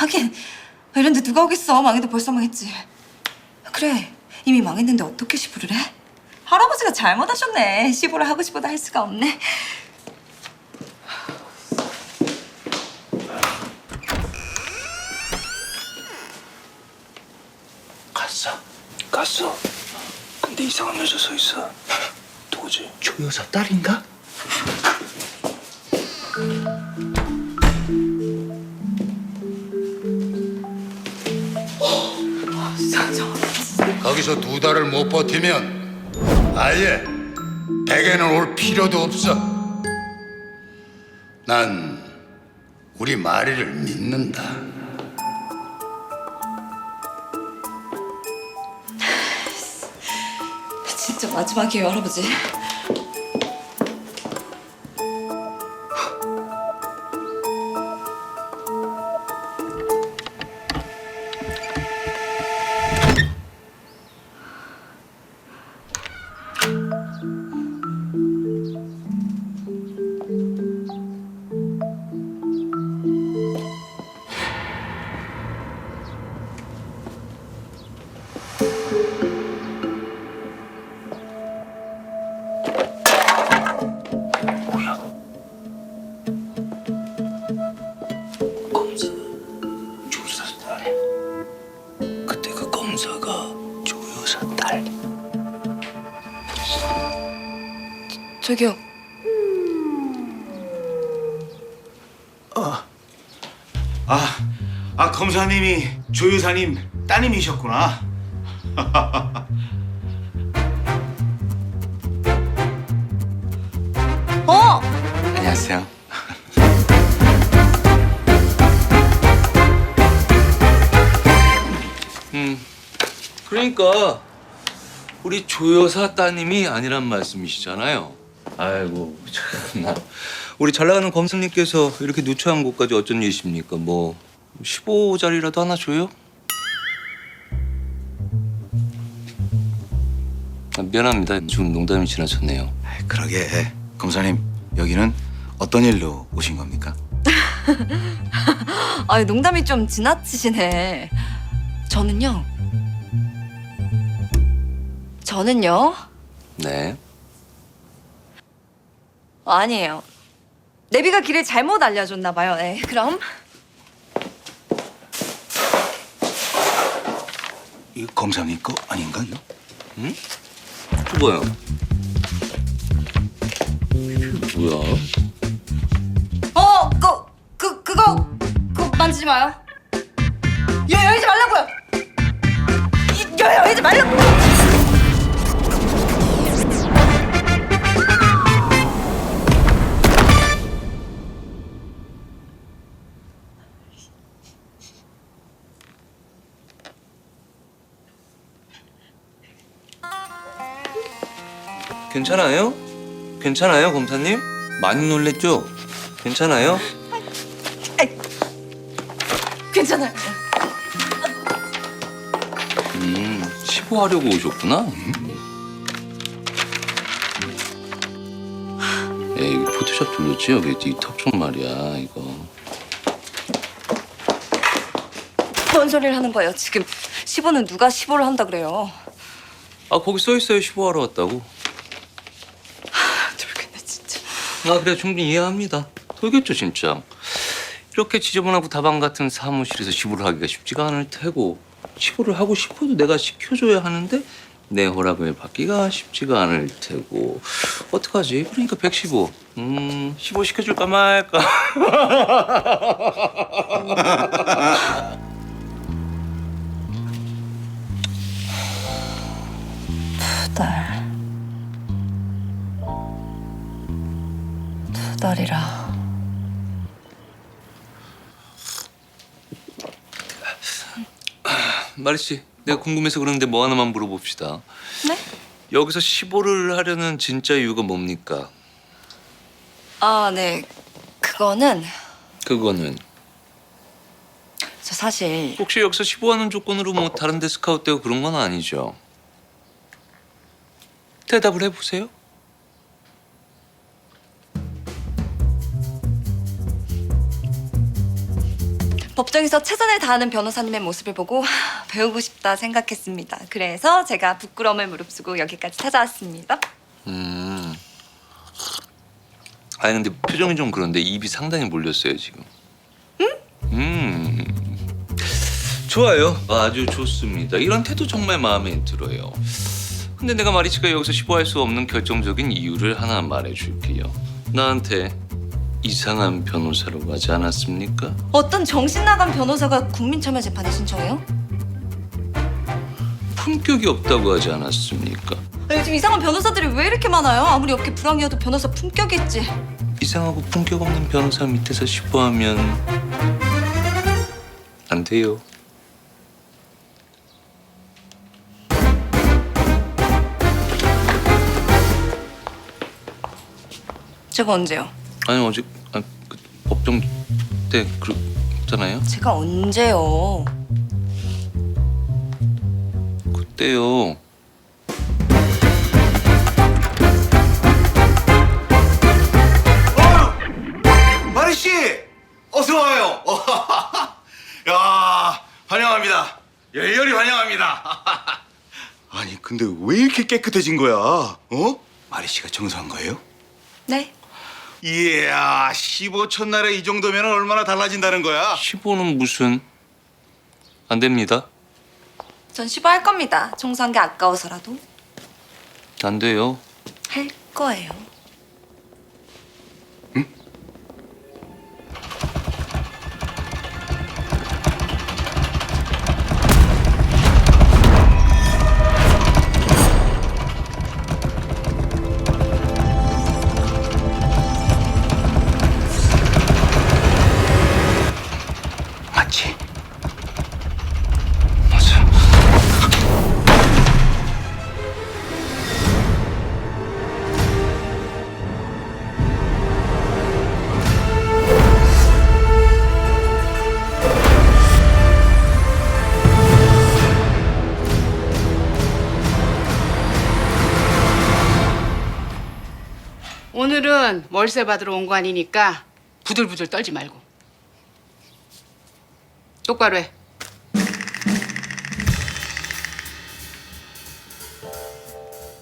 하긴 이런 데 누가 오겠어? 망해도 벌써 망했지. 그래 이미 망했는데 어떻게 시부를 해? 할아버지가 잘못하셨네. 시부를 하고 싶어도 할 수가 없네. 갔어. 갔어. 근데 이상한 여자 서 있어. 누구지? 조 여사 딸인가? 거기서 두 달을 못 버티면 아예 댁에는 올 필요도 없어. 난 우리 마리를 믿는다. 진짜 마지막이에요 할아버지. 아 검사님이 조 여사님 따님이셨구나. 어! 안녕하세요. 그러니까 우리 조 여사 따님이 아니란 말씀이시잖아요. 아이고 참나. 우리 잘 나가는 검사님께서 이렇게 누추한 곳까지 어쩐 일이십니까? 뭐 15자리라도 하나 줘요? 아, 미안합니다. 좀 농담이 지나쳤네요. 그러게 검사님 여기는 어떤 일로 오신 겁니까? 아 농담이 좀 지나치시네. 저는요. 저는요. 네. 아니에요. 내비가 길을 잘못 알려줬나 봐요. 네, 그럼 이 검사님 거 아닌가 이거? 또 뭐야? 이게 뭐야? 어, 그, 그, 그거, 그거 만지지 마요. 여, 열지 말라고요. 이, 여, 열지 말라고. 괜찮아요? 괜찮아요, 검사님? 많이 놀랬죠? 괜찮아요? 괜찮아요. 음, 시보하려고 오셨구나. 에이, 이거 포토샵 돌렸지? 여기 이턱 좀 말이야, 이거. 뭔 소리를 하는 거예요? 지금 15는 누가 15를 한다 그래요? 아, 거기 써 있어요. 시보하러 왔다고. 돌겠네 진짜. 아, 그래, 충분히 이해합니다. 돌겠죠, 진짜. 이렇게 지저분하고 다방 같은 사무실에서 시보를 하기가 쉽지가 않을 테고 시보를 하고 싶어도 내가 시켜줘야 하는데 내 허락을 받기가 쉽지가 않을 테고 어떡하지? 그러니까 115. 음, 15 시켜줄까 말까. 두 달이라. 마리 씨, 내가 궁금해서 그러는데 뭐 하나만 물어봅시다. 네? 여기서 15를 하려는 진짜 이유가 뭡니까? 아, 네. 그거는 그거는 저 사실 혹시 여기서 15하는 조건으로 뭐 다른 데 스카웃되고 그런 건 아니죠? 대답을 해보세요. 법정에서 최선을 다하는 변호사님의 모습을 보고 하, 배우고 싶다 생각했습니다. 그래서 제가 부끄러움을 무릅쓰고 여기까지 찾아왔습니다. 음. 아니 근데 표정이 좀 그런데 입이 상당히 몰렸어요 지금. 음. 좋아요. 아주 좋습니다. 이런 태도 정말 마음에 들어요. 근데 내가 마리치가 여기서 15할 수 없는 결정적인 이유를 하나 말해줄게요. 나한테 이상한 변호사라고 하지 않았습니까? 어떤 정신 나간 변호사가 국민참여 재판에 신청해요? 품격이 없다고 하지 않았습니까? 아, 요즘 이상한 변호사들이 왜 이렇게 많아요? 아무리 업계 불황이어도 변호사 품격이 있지. 이상하고 품격 없는 변호사 밑에서 15하면 안 돼요. 제가 언제요? 아니 어제 아, 그 법정 때 그랬잖아요. 제가 언제요? 그때요. 마리 씨, 어서 와요. 야, 환영합니다. 열렬히 환영합니다. 아니, 근데 왜 이렇게 깨끗해진 거야? 어? 마리 씨가 청소한 거예요? 네. 이야, 15 첫날에 이 정도면 얼마나 달라진다는 거야? 15는 무슨 안 됩니다. 전 15할 겁니다. 청소한 게 아까워서라도 안 돼요. 할 거예요. 오늘은 월세 받으러 온 거 아니니까 부들부들 떨지 말고 똑바로 해.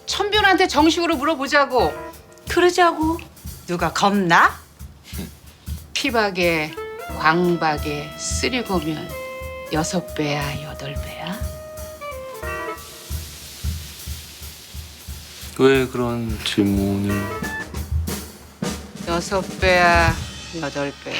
천변한테 정식으로 물어보자고. 그러자고. 누가 겁나? 피박에 광박에 쓰리고면 여섯 배야 여덟 배야? 왜 그런 질문을? 여섯 배야 여덟 배야?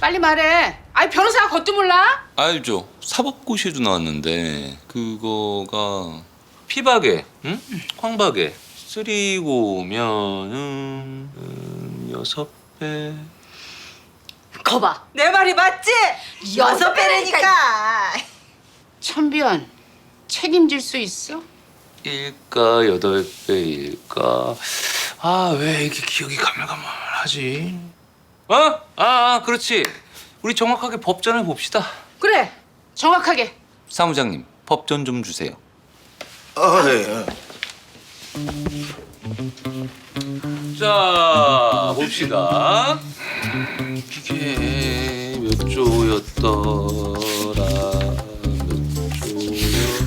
빨리 말해. 아이 변호사가 그것도 몰라? 알죠. 사법고시도 나왔는데 그거가 피박에, 응? 황박에 쓰리고면은 음, 여섯 배. 거봐. 내 말이 맞지? 여섯 배라니까. 천변 책임질 수 있어? 일까 여덟 배 일까? 아 왜 이렇게 기억이 가물가물하지? 어? 아, 아 그렇지. 우리 정확하게 법전을 봅시다. 그래 정확하게 사무장님 법전 좀 주세요. 아, 예. 자 봅시다. 이게 몇 조였더라?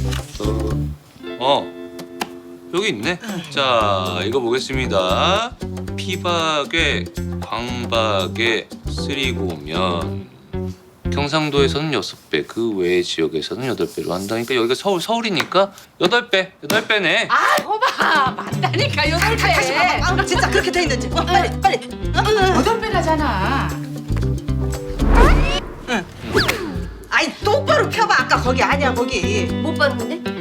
몇 조였더? 어 여기 있네. 자 이거 보겠습니다. 피박에 광박에 쓰리고면 경상도에서는 여섯 배, 그 외의 지역에서는 여덟 배로 한다니까 여기가 서울 서울이니까 여덟 배, 여덟 배네. 아 거봐 맞다니까 여덟 배 다시 봐봐. 아, 진짜 그렇게 돼 있는지. 어, 빨리 빨리. 여덟 배라잖아 아이 똑바로 펴봐. 아까 거기 아니야 거기. 못 봤는데?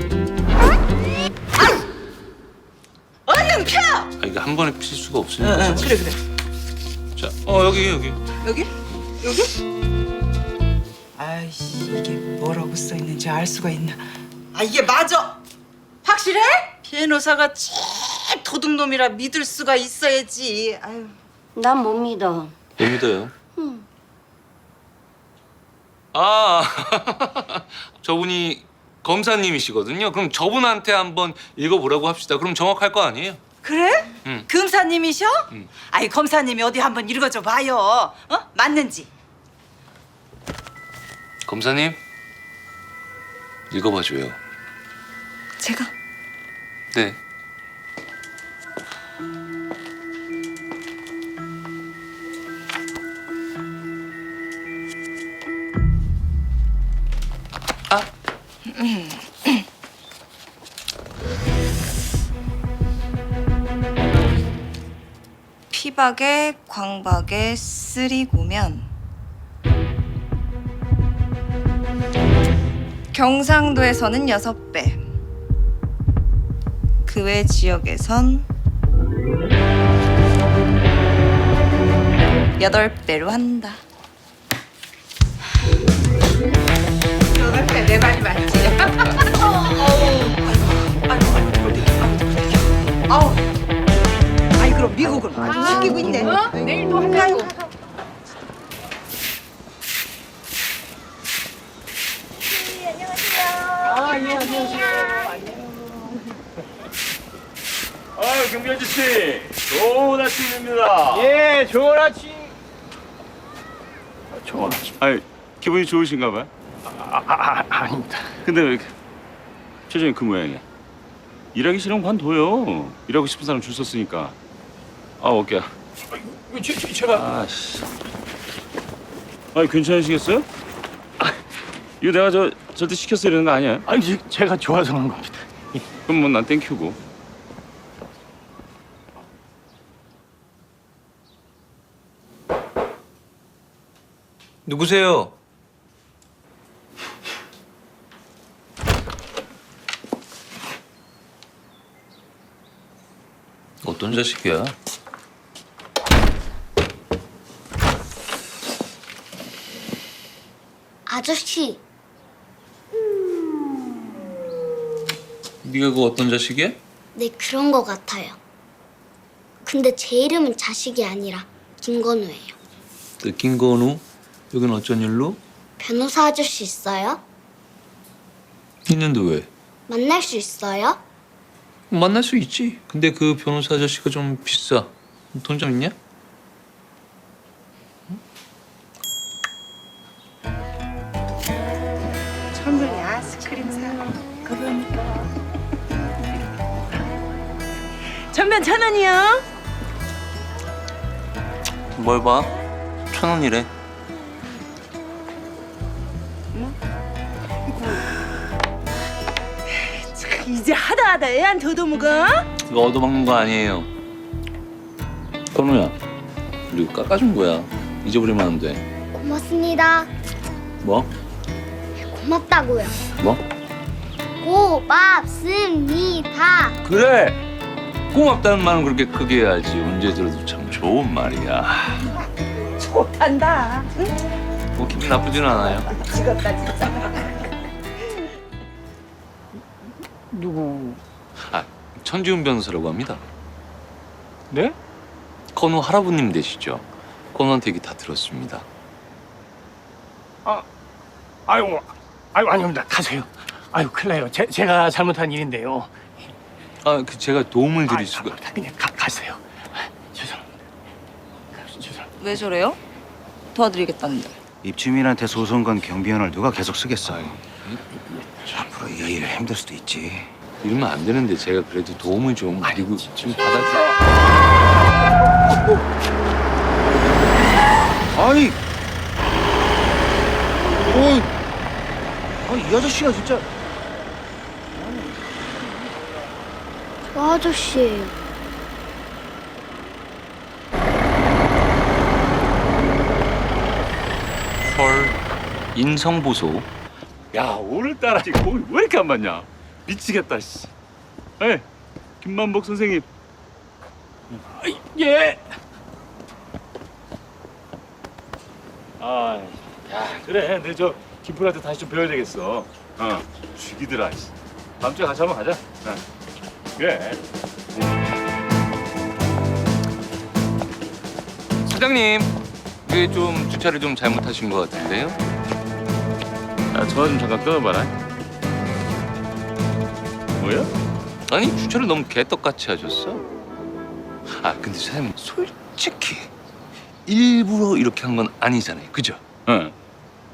얼른 펴. 아, 이거 한 번에 필 수가 없으니까. 응, 그래 그래. 자, 어 여기 여기. 여기? 여기? 아이씨 이게 뭐라고 써 있는지 알 수가 있나? 아 이게 맞아. 확실해? 변호사가 제일 도둑놈이라 믿을 수가 있어야지. 아유. 난 못 믿어. 못 믿어요. 아, 저분이 검사님이시거든요. 그럼 저분한테 한번 읽어보라고 합시다. 그럼 정확할 거 아니에요? 그래? 응. 검사님이셔? 응. 아이 검사님이 어디 한번 읽어줘 봐요. 어? 맞는지. 검사님, 읽어봐줘요. 제가 네. 피박에 광박에 쓰리고면 경상도에서는 여섯 배, 그 외 지역에선 여덟 배로 한다. 너가 내 말이 맞지? 아우. 아이 그럼 미국은 아주 시키고 있네. 어? 내일 또 한다고. 아 경비 아저씨 좋은 아침입니다. 예 좋은 아침. 좋은 아침. 아 기분이 좋으신가 봐요? 아, 아, 아 아닙니다. 근데 왜 이렇게 표정이 그 모양이야? 일하기 싫으면 관둬요. 일하고 싶은 사람 줄 섰으니까. 아 어깨야. 제, 제, 제가 아씨. 아니 괜찮으시겠어요? 아, 이거 내가 저 절대 시켰어야 되는 거 아니야? 아니 제- 제가 좋아서 그런 겁니다. 그럼 뭐 난 땡큐고. 누구세요? 어떤 자식이야? 아저씨, 네가 그 어떤 자식이야? 네 그런 거 같아요. 근데 제 이름은 자식이 아니라 김건우예요. 느낀 건우? 여긴 어쩐 일로? 변호사 아저씨 있어요? 있는데 왜? 만날 수 있어요? 만날 수 있지. 근데 그 변호사 아저씨가 좀 비싸. 돈 좀 있냐? 천둥이 아이스크림 사. 그러니까. 전면 천 원이요. 뭘 봐? 천 원이래. 이제 하다 하다 애한테 얻어먹어? 이거 얻어먹는 거 아니에요. 건우야, 그리고 깎아준 거야. 잊어버리면 안 돼. 고맙습니다. 뭐? 고맙다고요. 뭐? 고맙습니다. 그래. 고맙다는 말은 그렇게 크게 해야지. 언제 들어도 참 좋은 말이야. 좋단다. 뭐 기분 나쁘진 않아요. 죽었다 진짜. 누구? 아, 천지훈 변호사라고 합니다. 네? 건우 할아버님 되시죠? 건우한테 얘기 다 들었습니다. 아유 아유 아닙니다. 가세요. 아유 큰일 나요. 제, 제가 잘못한 일인데요. 아, 그 제가 도움을 드릴 아유, 수가. 아닙니다. 그냥 가, 가세요. 아, 죄송합니다. 죄송합니다. 왜 저래요? 도와드리겠다는데. 입주민한테 소송 건 경비원을 누가 계속 쓰겠어? 앞으로 이일 힘들 수도 있지. 이러면 안 되는데 제가 그래도 도움을 좀 드리고 좀 받아주. 아니, 어이, 아니 이 아저씨가 진짜. 저 아저씨예요. 헐. 인성 보소. 야 오늘따라 이 공이 왜 이렇게 안 맞냐? 미치겠다 씨. 에 김만복 선생님. 예. 아, 야, 그래. 근데 저 김프라한테 다시 좀 배워야 되겠어. 어, 죽이더라. 씨. 다음 주에 같이 한번 가자. 어. 그래. 사장님, 이게 좀 주차를 좀 잘못하신 것 같은데요? 야, 전화 좀 잠깐 끊어봐라. 뭐야? 아니 주차를 너무 개떡같이 하셨어. 아 근데 사장님 솔직히 일부러 이렇게 한 건 아니잖아요, 그죠? 어,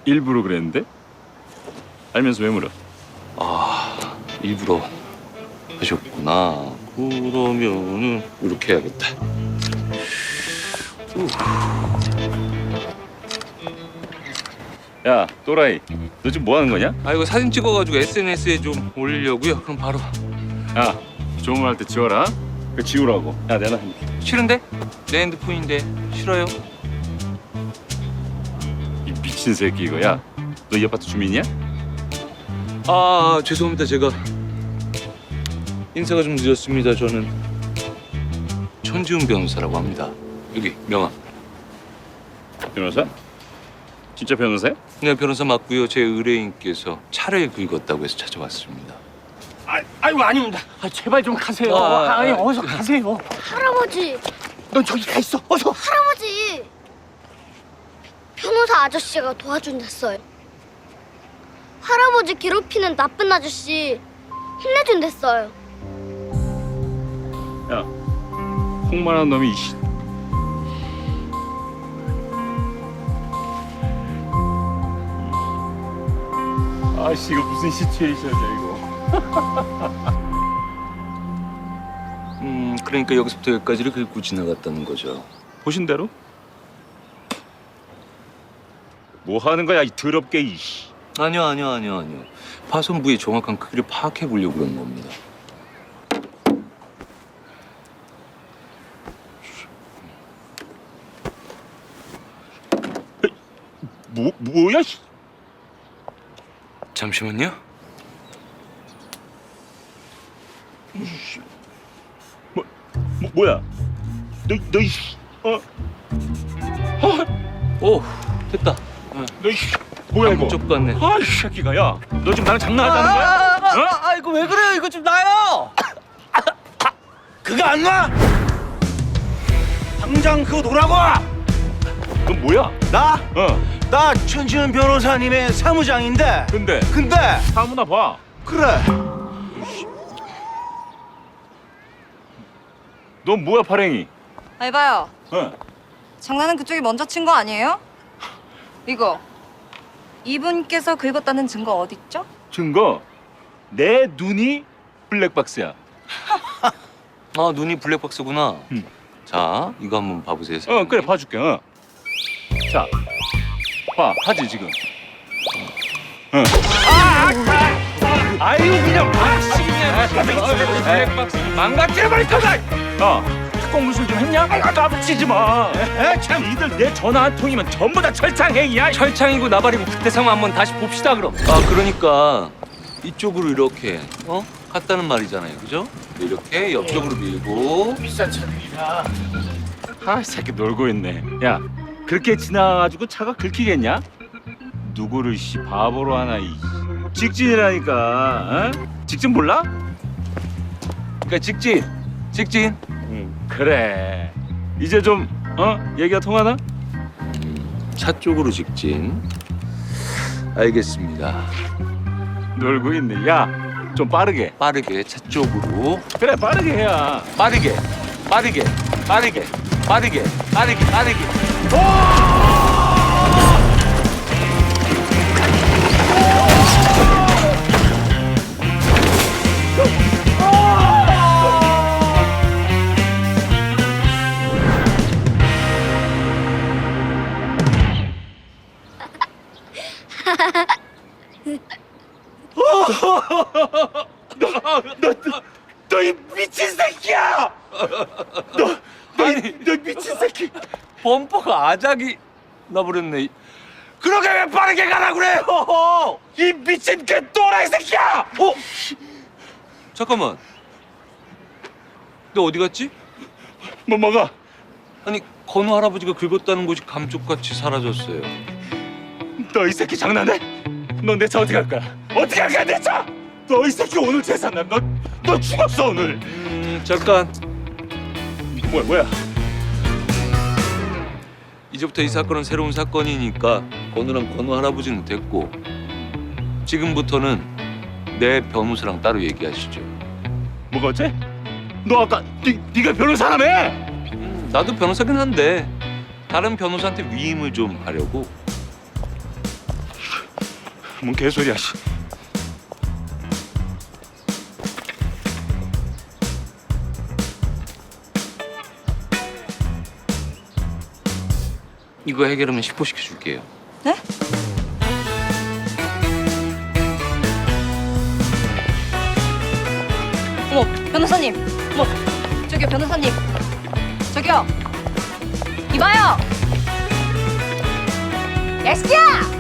일부러 그랬는데? 알면서 왜 물어? 아 일부러 하셨구나. 그러면은 이렇게 해야겠다. 야, 또라이. 너 지금 뭐 하는 거냐? 아 이거 사진 찍어가지고 SNS에 좀 올리려고요. 그럼 바로 야, 좋은 말 할 때 지워라. 그 지우라고. 야, 한 싫은데? 내 핸드폰인데 싫어요? 이 미친 새끼 이거. 야, 너 이 아파트 주민이야? 아 죄송합니다 제가 인사가 좀 늦었습니다. 저는 천지훈 변호사라고 합니다. 여기 명함. 변호사? 진짜 변호사야? 네 변호사 맞고요. 제 의뢰인께서 차를 긁었다고 해서 찾아왔습니다. 아, 아이고 아닙니다. 아, 제발 좀 가세요. 아, 아, 니 아, 어서 가세요. 할아버지, 넌 저기 가 있어. 어서. 할아버지. 변호사 아저씨가 도와준댔어요. 할아버지 괴롭히는 나쁜 아저씨 힘내준댔어요. 야, 홍만한 놈이 이씨. 아씨 이거 무슨 시츄에이션이야 이거. 음 그러니까 여기서부터 여기까지를 긁고 지나갔다는 거죠. 보신 대로? 뭐 하는 거야 이 더럽게 이씨. 아니요 아니요 아니요 아니요. 파손 부의 정확한 크기를 파악해 보려고 그런 겁니다. 뭐 뭐야? 씨. 잠시만요. 뭐 뭐야? 너 너 이씨. 어? 오 됐다. 너 이씨. 뭐야 이거? 쪽 같네. 아이 새끼가 야. 너 지금 나랑 장난하자는 거야? 어? 아 이거 왜 그래요? 이거 좀 나요. 그거 안 놔? 당장 그거 놓으라고! 넌 뭐야? 나? 어. 나 천지은 변호사님의 사무장인데 근데 근데 사무나 봐. 그래 넌 뭐야 파랭이? 아, 이봐요. 어. 장난은 그쪽이 먼저 친 거 아니에요? 이거 이분께서 긁었다는 증거 어디 있죠? 증거 내 눈이 블랙박스야. 아 눈이 블랙박스구나. 음. 자 이거 한번 봐보세요. 어 그래 봐줄게. 어. 자, 봐 하지 지금. 어. 아, 아, 아, 아유 그냥 박식이냐. 블랙박스 망가뜨려 버릴 거다. 어. 특공 무술 좀 했냐? 아, 까붙이지 마. 에, 참 이들 내 전화 한 통이면 전부 다 철창행이야. 철창이고 나발이고 그때 상황 한번 다시 봅시다 그럼. 아 그러니까 이쪽으로 이렇게 어 갔다는 말이잖아요, 그죠? 이렇게 옆쪽으로 밀고 비싼 차들이라. 아, 이 새끼 놀고 있네. 야, 그렇게 지나가지고 차가 긁히겠냐? 누구를 씨 바보로 하나 이 직진이라니까. 어? 직진 몰라? 그러니까 직진, 직진. 응, 그래. 이제 좀 어? 얘기가 통하나? 차 쪽으로 직진. 알겠습니다. 놀고 있네. 야, 좀 빠르게. 빠르게 차 쪽으로 그래, 빠르게 해야. 빠르게, 빠르게, 빠르게, 빠르게, 빠르게, 빠르게. 너이 미친 새끼야! 너, 너, 이- 아니. 너 미친 새끼! 범퍼가 아작이 나버렸네. 그러게 왜 빠르게 가라 그래요! 이 미친 개 또라이 새끼야! 어? 잠깐만. 너 어디 갔지? 뭐 뭐가? 아니 건우 할아버지가 긁었다는 곳이 감쪽같이 사라졌어요. 너 이 새끼 장난해? 너내차 어떻게 할 거야? 어떻게 할 거야 내 차? 너 이 새끼 오늘 재산 나. 너, 너 죽었어 오늘. 음, 잠깐. 뭐야 뭐야? 이제부터 이 사건은 새로운 사건이니까 건우랑 건우 할아버지는 됐고 지금부터는 내 변호사랑 따로 얘기하시죠. 뭐가 어째? 너 아까 네, 네가 변호사라며? 음, 나도 변호사긴 한데 다른 변호사한테 위임을 좀 하려고. 뭔 개소리야 씨. 이거 해결하면 식포시켜 줄게요. 네? 어머, 변호사님. 어머, 저기요, 변호사님. 저기요. 이봐요. 애기야!